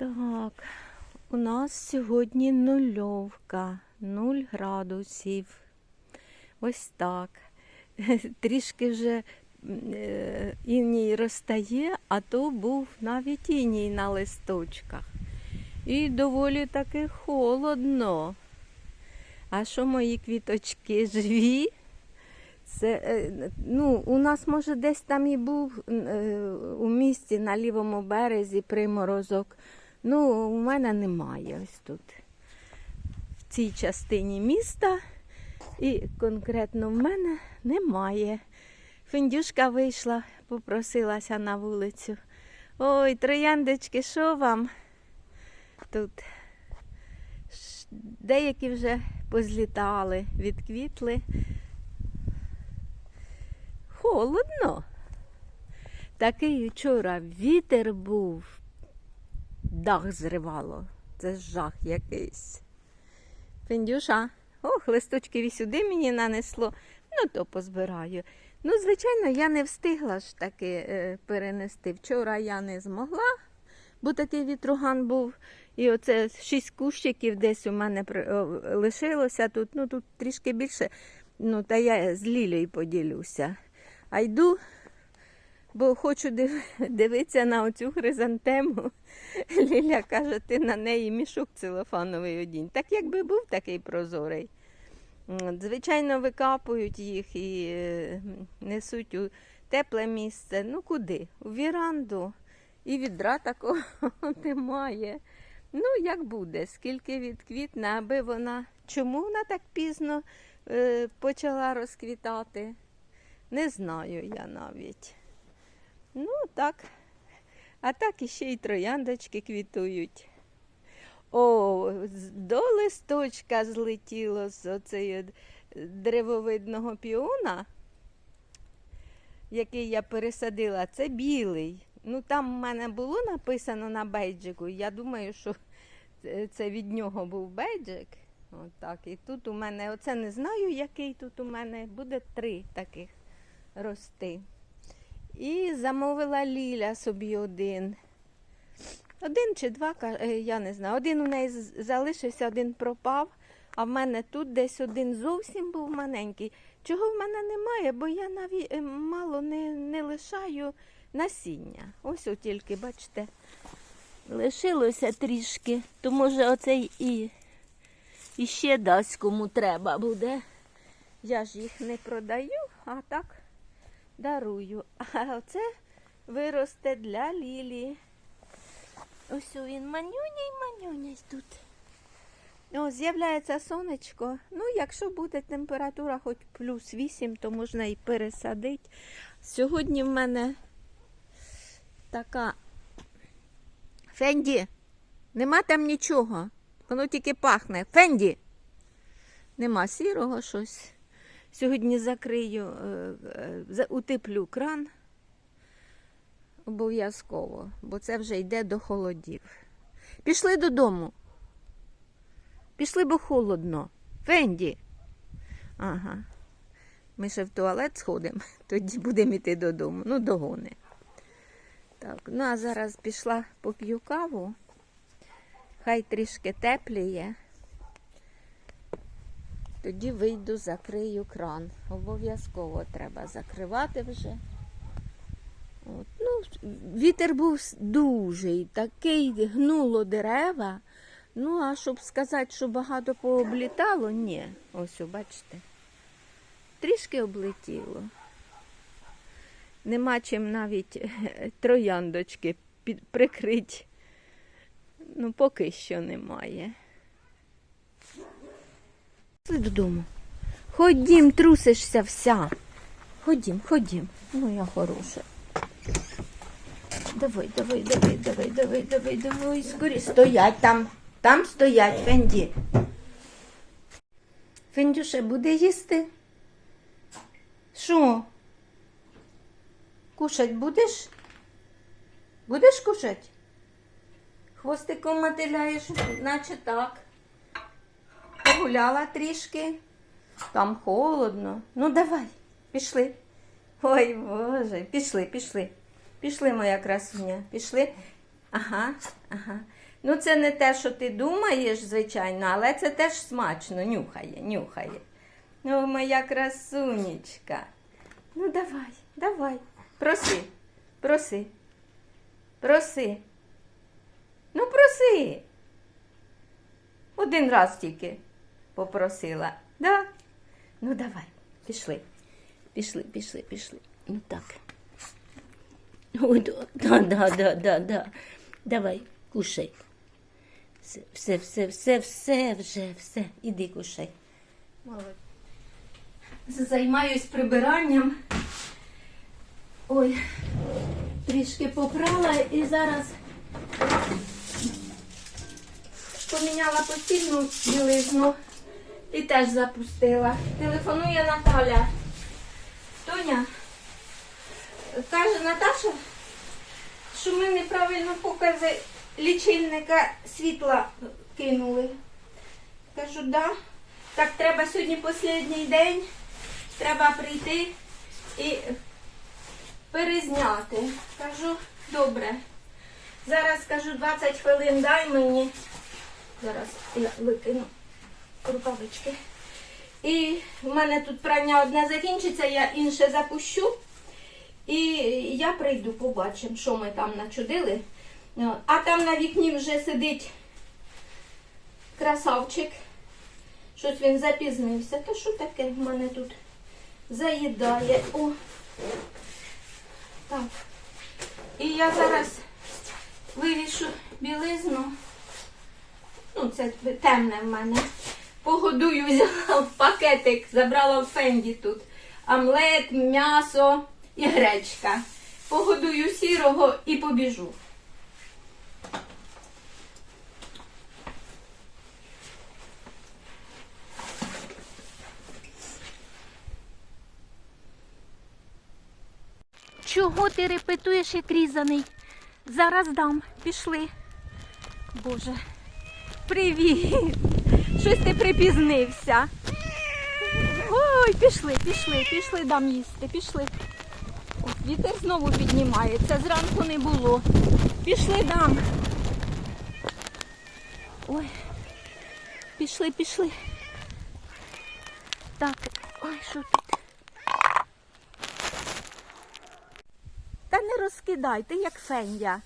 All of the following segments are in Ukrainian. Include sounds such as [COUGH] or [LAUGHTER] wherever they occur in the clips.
Так, у нас сьогодні нульовка, 0 градусів. Ось так. [LAUGHS] Трішки вже е, іній розтає, а то був навіть іній на листочках. І доволі таки холодно. А що мої квіточки живі? Це, е, ну, у нас, може, десь там і був е, у місті на лівому березі приморозок. Ну, у мене немає ось тут. В цій частині міста. І конкретно в мене немає. Фіндюшка вийшла, попросилася на вулицю. Ой, трояндочки, що вам тут? Деякі вже позлітали, відквітли. Холодно. Такий вчора вітер був, дах зривало. Це жах якийсь. Фіндюша, ох, листочки сюди мені нанесло, ну то позбираю. Ну, звичайно, я не встигла ж таки е, перенести. Вчора я не змогла, бо такий вітруган був. І оце шість кущиків десь у мене лишилося тут, ну тут трішки більше. Ну, та я з Лілею поділюся. А йду, бо хочу див... [LAUGHS] дивитися на оцю хризантему. [LAUGHS] Ліля каже, ти на неї мішок целофановий одінь. Так якби був такий прозорий. Звичайно, викапують їх і е, несуть у тепле місце. Ну куди? У віранду. І відра такого [LAUGHS] немає. Ну, як буде, скільки відквітне, аби вона. Чому вона так пізно е, почала розквітати? Не знаю я навіть. Ну, так. А так іще й трояндочки квітують. О, до листочка злетіло з оцеї древовидного піона, який я пересадила, це білий. Ну, там в мене було написано на бейджику. Я думаю, що це- від нього був бейджик. Отак. І тут у мене, оце не знаю, який тут у мене, буде три таких рости. І замовила Ліля собі один. Один чи два, е, я не знаю. Один у неї залишився, один пропав, а в мене тут десь один зовсім був маленький. Чого в мене немає, бо я навіть е, мало не, не лишаю насіння. Ось от тільки, бачите, лишилося трішки, то може оцей і, і ще дасть кому треба буде. Я ж їх не продаю, а так дарую. [LAUGHS] А оце виросте для Лілі. Ось він манюній манюній тут. О, з'являється сонечко. Ну, якщо буде температура хоч плюс 8, то можна і пересадити. Сьогодні в мене така. Фенді, нема там нічого. Воно тільки пахне. Фенді. Нема сірого щось. Сьогодні закрию, е, е, утеплю кран. Обов'язково, бо це вже йде до холодів. Пішли додому. Пішли, бо холодно. Фенді. Ага. Ми ще в туалет сходимо, [LAUGHS] тоді будемо йти додому. Ну, догони. Так, ну а зараз пішла поп'ю каву. Хай трішки тепліє. Тоді вийду, закрию кран. Обов'язково треба закривати вже. От, ну, вітер був дуже такий гнуло дерева. Ну, а щоб сказати, що багато пооблітало, ні. Ось, бачите. Трішки облетіло. Нема чим навіть [LAUGHS] трояндочки під, прикрить. Ну, поки що немає. Додому. Ходім, трусишся вся. Ходім, ходім. Ну, я хороша. Давай, давай, давай, давай, давай, давай, давай, скорі. Стоять там. Там стоять, Фенді. Фендюше буде їсти? Що? Кушать будеш? Будеш кушать? Хвостиком мотиляєш, наче так. Погуляла трішки. Там холодно. Ну давай, пішли. Ой, Боже, пішли, пішли. Пішли, моя красуня, пішли. Ага, ага. Ну, це не те, що ти думаєш, звичайно, але це теж смачно. Нюхає, нюхає. Ну, моя красунечка. Ну, давай, давай. Проси, проси. Проси. Ну, проси. Один раз тільки попросила. Да? Ну, давай, пішли. Пішли, пішли, пішли. Ну так. Ой, да, да, да, да, да, да. Давай, кушай. Все, все, все, все, все вже, все. Іди кушай. Молодець. Займаюсь прибиранням. Ой, трішки попрала і зараз поміняла постільну білизну і теж запустила. Телефонує Наталя. Тоня, каже Наташа, що ми неправильно покази лічильника світла кинули. Кажу, да. Так треба сьогодні останній день. Треба прийти і перезняти. Кажу, добре. Зараз кажу 20 хвилин дай мені. Зараз я викину рукавички. І в мене тут прання одне закінчиться, я інше запущу. І я прийду, побачимо, що ми там начудили. Ну, А там на вікні вже сидить красавчик. Щось він запізнився. Та що таке в мене тут заїдає? О. Так. І я зараз вивішу білизну. Ну, це темне в мене. Погодую, [LAUGHS] взяла в пакетик, забрала в фенді тут. Омлет, м'ясо і гречка. Погодую сірого і побіжу. Чого ти репетуєш, як різаний? Зараз дам. Пішли. Боже. Привіт! Щось ти припізнився. Ой, пішли, пішли, пішли, дам їсти, пішли. От, вітер знову піднімається, зранку не було. Пішли дам. Ой, пішли, пішли. Так, ой, що тут? Та не розкидай, ти як фендя.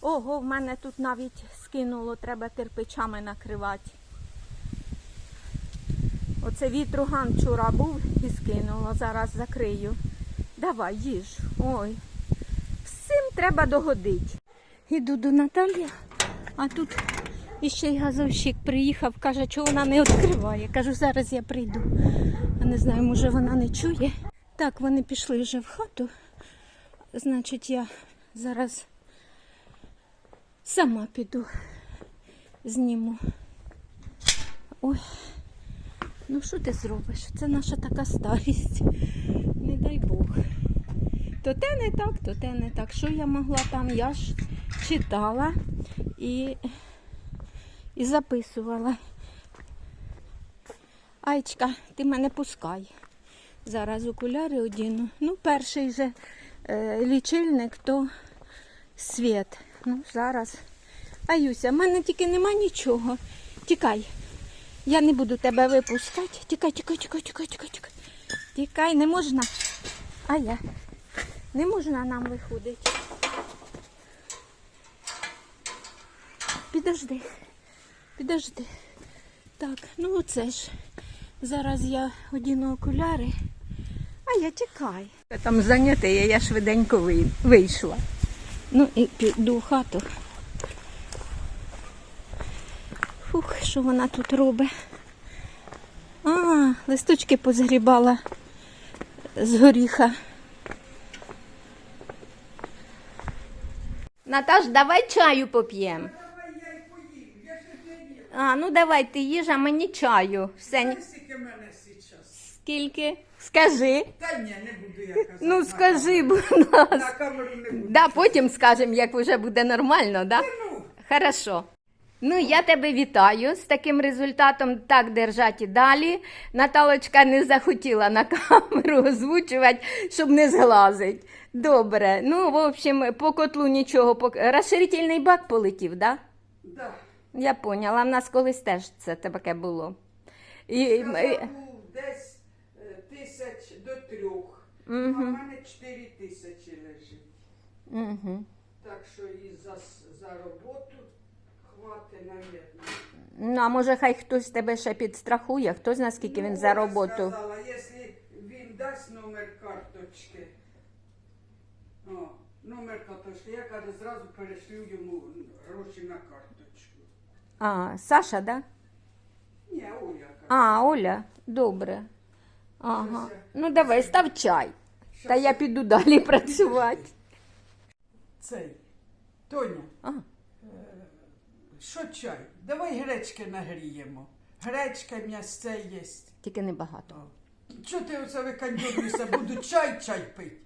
Ого, в мене тут навіть скинуло, треба терпичами накривати. Оце вітруган вчора був і скинуло, зараз закрию. Давай, їж. Ой. Всім треба догодити. Іду до Наталі, а тут іще й газовщик приїхав, каже, що вона не відкриває. Кажу, зараз я прийду. А не знаю, може вона не чує. Так, вони пішли вже в хату. Значить, я зараз сама піду, зніму. Ой, ну що ти зробиш? Це наша така старість. Не дай Бог. То те не так, то те не так. Що я могла там? Я ж читала і, і записувала. Айчка, ти мене пускай. Зараз окуляри одіну. Ну, перший же е, лічильник, то світ. Ну, зараз. Аюся, в мене тільки нема нічого. Тікай. Я не буду тебе випускати. Тікай, тікай, тікай, тікай, тікай, тікай. Тікай, не можна. А я. Не можна нам виходити. Підожди. Підожди. Так, ну оце ж. Зараз я одіну окуляри. А я тікай. Там зайняти, я швиденько вийшла. Ну і піду в хату. Фух, що вона тут робить? А, листочки позгрібала з горіха. Наташ, давай чаю поп'ємо. А, ну давай ти їж, а мені чаю. Все, ні- Скільки мене зараз? скільки? Скажи. Та ні, не буду я казати. Ну скажи, будь ласка. На камеру не буду. Да, потім скажемо, як вже буде нормально, да? Ну, Хорошо. Ну, я тебе вітаю з таким результатом. Так держать і далі. Наталочка не захотіла на камеру озвучувати, щоб не зглазить. Добре. Ну, в общем, по котлу нічого. Розширительний бак полетів, да? Да. Я поняла, в нас колись теж це таке було. І, і- був десь е, тисяч до трьох. А в мене чотири тисячі лежить. Угу. Так що і за, за роботу хватить. Ну, а може, хай хтось тебе ще підстрахує, хто знає, скільки він Ну, за роботу. сказала, якщо він дасть номер карточки, о, номер карточки, я кажу, зразу перешлю йому гроші на карточку. А, Саша, да? Ні, Оля. А, Оля, добре. Ага. Ну давай, став чай. Та я піду далі [LAUGHS] працювати. Цей. Тоня, А, що чай? Давай гречки нагріємо. Гречка м'ясце є. тільки небагато. Чого ти оце викандюрюєшся? Буду чай чай пити.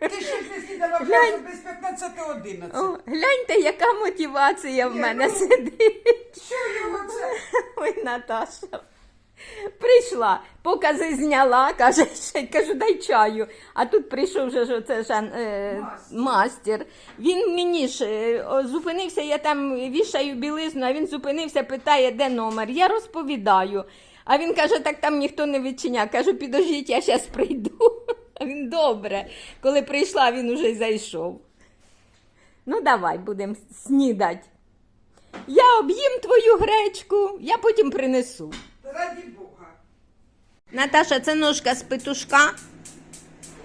Ти ще не снідала вже Глянь. без 15.11. О, гляньте, яка мотивація в Ні, мене ну. сидить. Що його це? Ой, Наташа. Прийшла, покази зняла, каже, ще кажу, дай чаю. А тут прийшов вже ж оце Жан, е, Мастер. мастер. Він мені ж е, о, зупинився, я там вішаю білизну, а він зупинився, питає, де номер. Я розповідаю. А він каже, так там ніхто не відчиняє. Кажу, підождіть, я зараз прийду. [LAUGHS] А він добре. Коли прийшла, він уже й зайшов. Ну, давай будемо снідати. Я об'їм твою гречку, я потім принесу. Наташа, це ножка з петушка,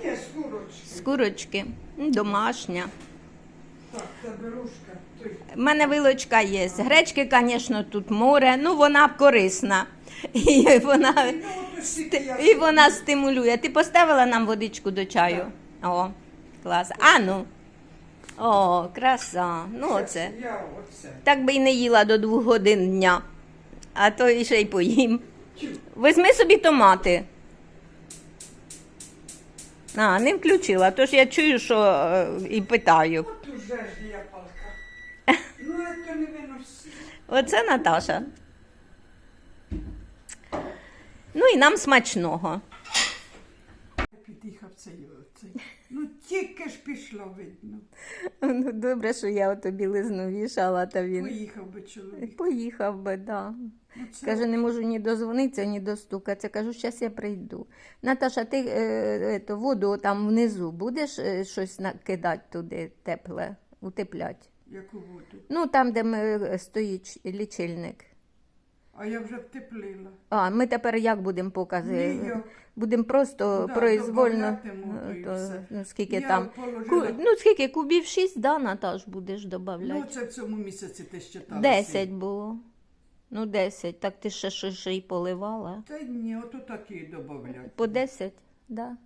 Ні, з курочки. з курочки, М, домашня. Так, та берушка. Той. У мене вилочка є. Гречки, звісно, тут море, ну вона корисна. І вона, Ну, от усі я і вона стимулює. Ти поставила нам водичку до чаю? О, клас. А ну. О, краса. Ну оце. Я оце. Так би й не їла до двох годин дня. А то і ще й поїм. Візьми собі томати. А, не включила, тож я чую, що е, і питаю. От уже ж я палка. [LAUGHS] Ну, це не виносить. Оце Наташа. Ну і нам смачного. Під'їхав цей оцей. Ну, тільки ж пішло, видно. Ну, добре, що я ото білизну вішала, та він Поїхав би чоловік. поїхав би, да. Ну, це Каже, не можу ні дозвонитися, ні достукатися. Кажу, зараз я прийду. Наташа, ти е, ето, воду там внизу будеш е, щось накидати туди тепле, утеплять? Яку воду. Ну, там, де ми, е, стоїть ч- лічильник. А я вже втеплила. А, ми тепер як будемо покази? Ніяк. Будемо просто Да, произвольно. добавлятиму, то е, і все. ну, скільки Я там? положила- Ку, ну, скільки? Кубів 6, да, Наташ, будеш додавати? Ну, це в цьому місяці ти щитала. 10 було. Ну, 10. Так ти ще щось ще й поливала. Та ні, ото такі додавлять. По 10, да.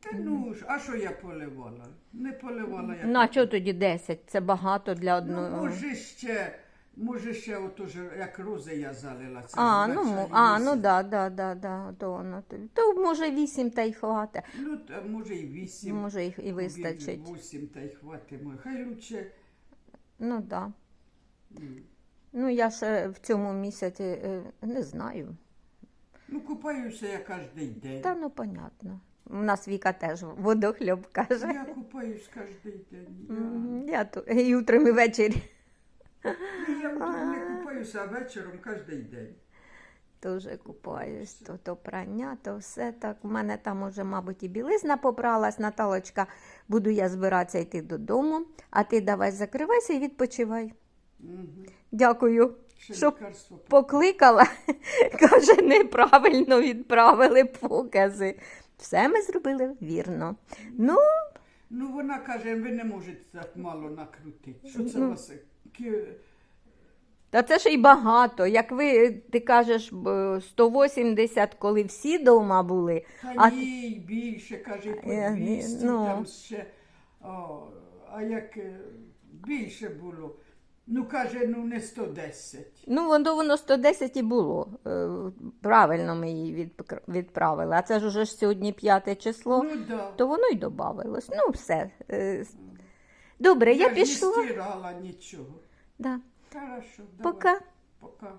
Та ну ж, а що я поливала? Не поливала я. Ну, а чого тоді 10? Це багато для Ну, одного. може ще, може ще ото ж, як рози я залила. Це а, ж ну, а, ну місяць. да, да, да, да, то воно. то- То може 8 та й хватить. Ну, та, може і вісім. Може і, і вистачить. Вісім та й хватимо. Хай лучше. Ну. Да. м, Ну, я ще в цьому місяці е, не знаю. Ну, купаюся я кожен день. Та ну понятно. У нас Віка теж водохльоб каже. Я купаюсь кожен день. Я, М, Я то і утром, і ввечері ну, я утром не купаюся, а вечором кожен день. теж купаюсь. То, то прання, то все так. У мене там уже, мабуть, і білизна попралась. Наталочка, буду я збиратися йти додому, а ти давай закривайся і відпочивай. Угу. Дякую. Ще Що лікарство. покликала, [LAUGHS] каже, неправильно відправили покази. Все ми зробили вірно. Ну, Ну, вона каже, ви не можете так мало накрутити. Що це Ну. вас? Та це ж і багато. Як ви, ти кажеш, 180, коли всі вдома були. Та А ні, більше, каже, по 200, ну. там ще. О, а як е, більше було? Ну, каже, ну не 110. Ну, воно, воно 110 і було. Е, Правильно ми її відправили. А це ж уже ж сьогодні 5 число, Ну, да. то воно й додавалось. Ну, все. Добре, я, ж не пішла. стирала нічого. Да. Хорошо, давай. Пока. Пока.